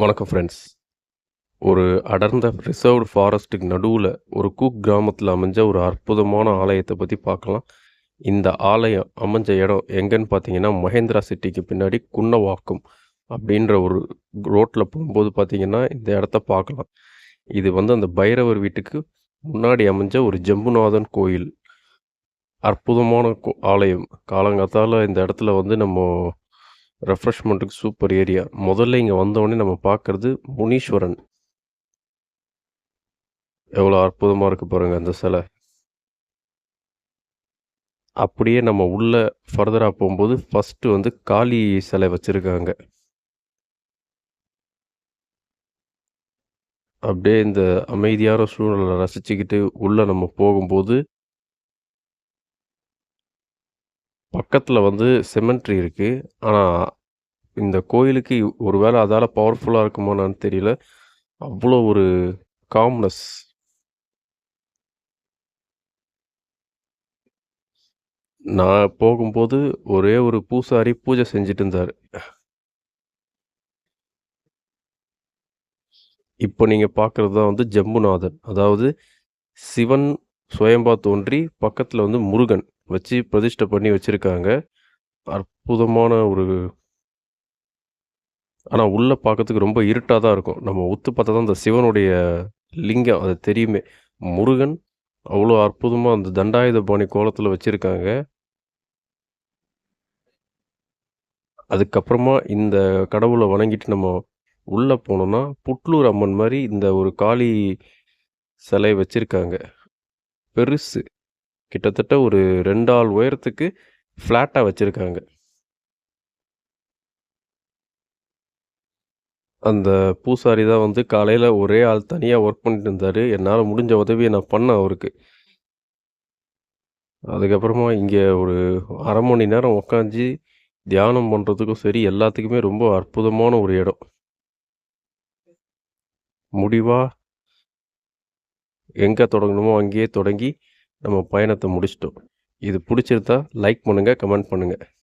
வணக்கம் ஃப்ரெண்ட்ஸ் ஒரு அடர்ந்த ரிசர்வ்டு ஃபாரஸ்ட்டுக்கு நடுவில் ஒரு கூக் கிராமத்தில் அமைஞ்ச ஒரு அற்புதமான ஆலயத்தை பற்றி பார்க்கலாம். இந்த ஆலயம் அமைஞ்ச இடம் எங்கன்னு பார்த்தீங்கன்னா மகேந்திரா சிட்டிக்கு பின்னாடி குன்னவாக்கம் அப்படின்ற ஒரு ரோட்டில் போகும்போது பார்த்தீங்கன்னா இந்த இடத்த பார்க்கலாம். இது வந்து அந்த பைரவர் வீட்டுக்கு முன்னாடி அமைஞ்ச ஒரு ஜம்புநாதன் கோயில். அற்புதமான கோ ஆலயம். காலங்காத்தால் இந்த இடத்துல வந்து நம்ம ரெஃப்ரெஷ்மெண்ட்டுக்கு சூப்பர் ஏரியா முதல்ல இங்கே வந்தோடனே நம்ம பார்க்குறது முனீஸ்வரன். எவ்வளோ அற்புதமாக இருக்குது பாருங்கள் அந்த சிலை. அப்படியே நம்ம உள்ள ஃபர்தராக போகும்போது ஃபஸ்ட்டு வந்து காளி சிலை வச்சுருக்காங்க. அப்படியே இந்த அமைதியான சூழலை ரசிச்சுக்கிட்டு உள்ளே நம்ம போகும்போது பக்கத்தில் வந்து செமெண்ட்ரி இருக்குது ஆனால் இந்த கோயிலுக்கு ஒரு வேளை அதால் பவர்ஃபுல்லாக இருக்குமோனான்னு தெரியல. அவ்வளோ ஒரு காம்னஸ் நான் போகும்போது ஒரே ஒரு பூசாரி பூஜை செஞ்சுட்டு இருந்தார். இப்போ நீங்கள் பார்க்குறது தான் வந்து ஜம்புநாதன். அதாவது சிவன் சுயம்பா தோன்றி பக்கத்தில் வந்து முருகன். வச்சு பிரதிஷ்டை பண்ணி வச்சுருக்காங்க. அற்புதமான ஒரு ஆனால் உள்ளே பார்க்கறதுக்கு ரொம்ப இருட்டாக தான் இருக்கும். நம்ம ஒத்து பார்த்தா தான் அந்த சிவனுடைய லிங்கம் அது தெரியுமே. முருகன் அவ்வளோ அற்புதமாக அந்த தண்டாயுத பாணி கோலத்தில் வச்சுருக்காங்க. அதுக்கப்புறமா இந்த கடவுளை வணங்கிட்டு நம்ம உள்ளே போனோம்னா புட்லூர் அம்மன் மாதிரி இந்த ஒரு காளி சிலை வச்சுருக்காங்க. பெருசு. கிட்டத்தட்ட ஒரு ரெண்டு ஆள் உயரத்துக்கு ஃப்ளாட்டாக வச்சுருக்காங்க. அந்த பூசாரி தான் வந்து காலையில் ஒரே ஆள் தனியாக ஒர்க் பண்ணிட்டு இருந்தார். என்னால் முடிஞ்ச உதவியை நான் பண்ணேன் அவருக்கு. அதுக்கப்புறமா இங்கே ஒரு அரை மணி நேரம் உக்காந்து தியானம் பண்ணுறதுக்கும் சரி எல்லாத்துக்குமே ரொம்ப அற்புதமான ஒரு இடம். முடிவாக எங்கே தொடங்கணுமோ அங்கேயே தொடங்கி நம்ம பயணத்தை முடிச்சிட்டோம். இது பிடிச்சிருந்தா லைக் பண்ணுங்கள் கமெண்ட் பண்ணுங்கள்